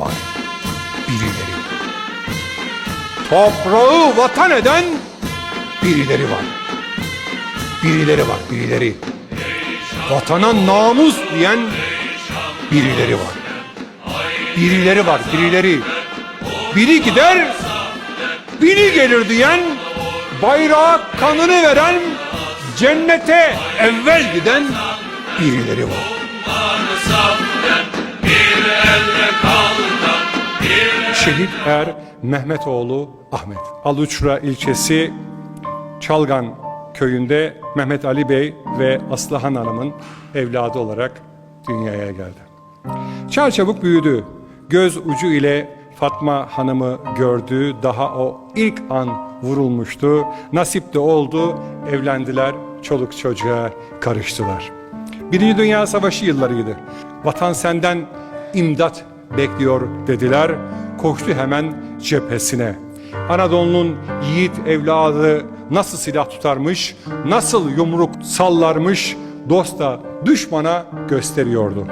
var. Birileri. Toprağı vatan eden birileri var. Birileri var, birileri. Vatana namus diyen birileri var. Birileri var, birileri. Biri gider, biri gelir diyen, bayrağa kanını veren, cennete evvel giden birileri var. Şehit Er Mehmetoğlu Ahmet. Aluçra ilçesi Çalgan köyünde Mehmet Ali Bey ve Aslıhan Hanım'ın evladı olarak dünyaya geldi. Çarçabuk büyüdü. Göz ucu ile Fatma Hanım'ı gördü. Daha o ilk an vurulmuştu. Nasip de oldu. Evlendiler. Çoluk çocuğa karıştılar. Birinci Dünya Savaşı yıllarıydı. Vatan senden imdat bekliyor dediler. Koştu hemen cephesine. Anadolu'nun yiğit evladı nasıl silah tutarmış, nasıl yumruk sallarmış, dosta düşmana gösteriyordu.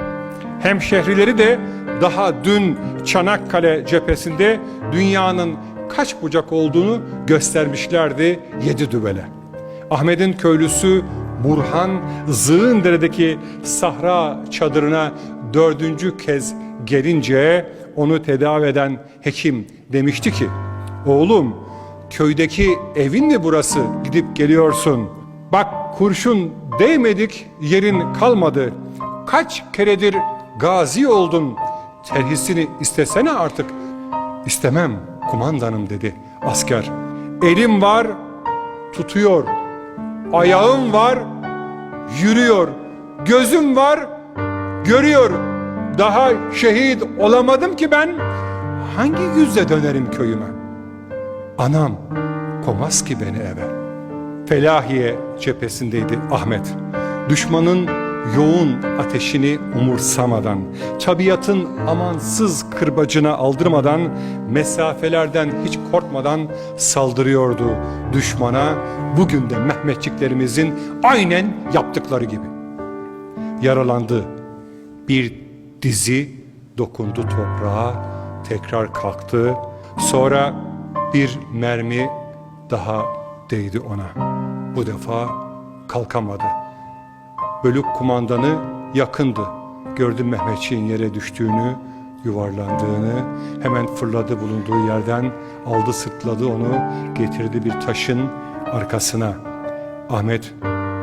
Hemşehrileri de daha dün Çanakkale cephesinde dünyanın kaç bucak olduğunu göstermişlerdi yedi düvele. Ahmet'in köylüsü Burhan Zığındere'deki sahra çadırına dördüncü kez gelince onu tedavi eden hekim demişti ki Oğlum köydeki evin mi burası gidip geliyorsun? Bak kurşun değmedik yerin kalmadı. Kaç keredir gazi oldun terhisini istesene artık. İstemem kumandanım dedi asker. Elim var tutuyor. Ayağım var yürüyor. Gözüm var görüyor. Daha şehit olamadım ki ben. Hangi yüzle dönerim köyüme? Anam komaz ki beni eve. Felahiye cephesindeydi Ahmet. Düşmanın yoğun ateşini umursamadan, tabiatın amansız kırbacına aldırmadan, mesafelerden hiç korkmadan saldırıyordu düşmana. Bugün de Mehmetçiklerimizin aynen yaptıkları gibi. Yaralandı. Bir dizi dokundu toprağa, tekrar kalktı. Sonra bir mermi daha değdi ona. Bu defa kalkamadı. Bölük kumandanı yakındı. Gördü Mehmetçiğin yere düştüğünü, yuvarlandığını. Hemen fırladı bulunduğu yerden, aldı sırtladı onu, getirdi bir taşın arkasına. Ahmet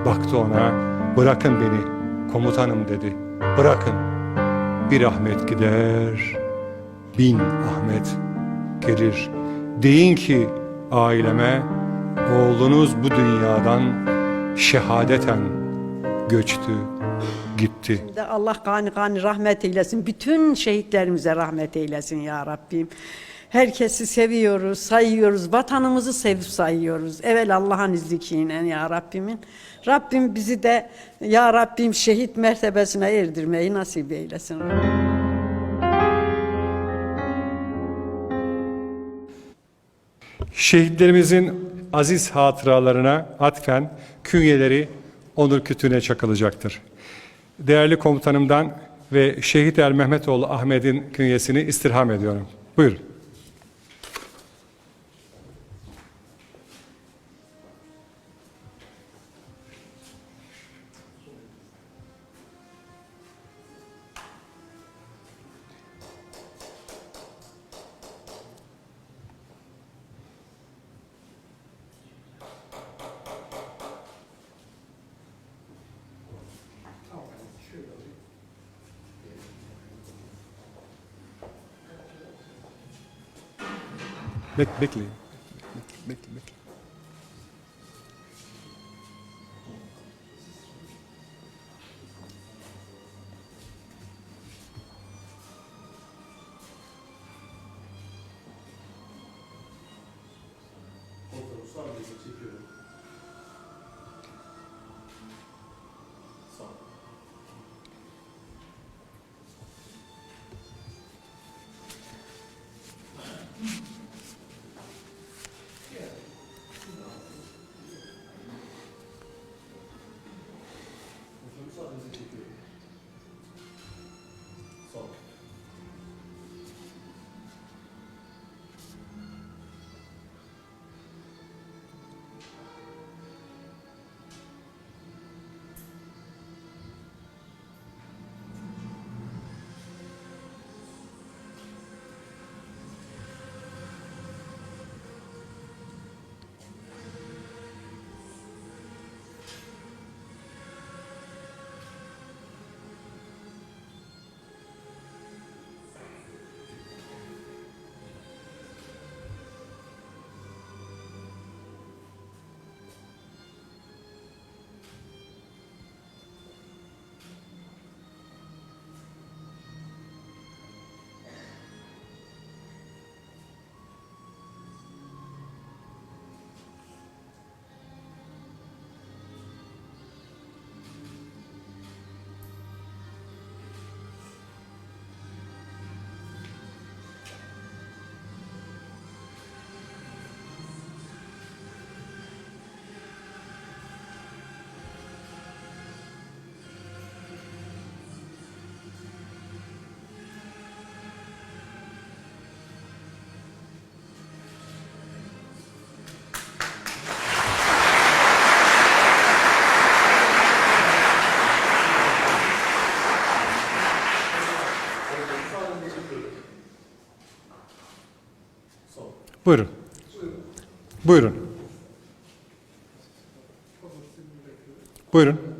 baktı ona, bırakın beni komutanım dedi. Bırakın. Bir Ahmet gider, bin Ahmet gelir. Deyin ki aileme, oğlunuz bu dünyadan şehadeten göçtü, gitti. Allah gani gani rahmet eylesin. Bütün şehitlerimize rahmet eylesin ya Rabbim. Herkesi seviyoruz, sayıyoruz. Vatanımızı sevip sayıyoruz. Evvel Allah'ın izniyle ya Rabbimin. Rabbim bizi de ya Rabbim şehit mertebesine erdirmeyi nasip eylesin. Şehitlerimizin aziz hatıralarına atfen künyeleri onur kütüğüne çakılacaktır. Değerli komutanımdan ve Şehit Er Mehmetoğlu Ahmet'in künyesini istirham ediyorum. Buyurun. Bek bekleyin. Bekle, bekle, bekle. Fotoğrafı sadece çekiyorum. Buyurun. Buyurun. Buyurun.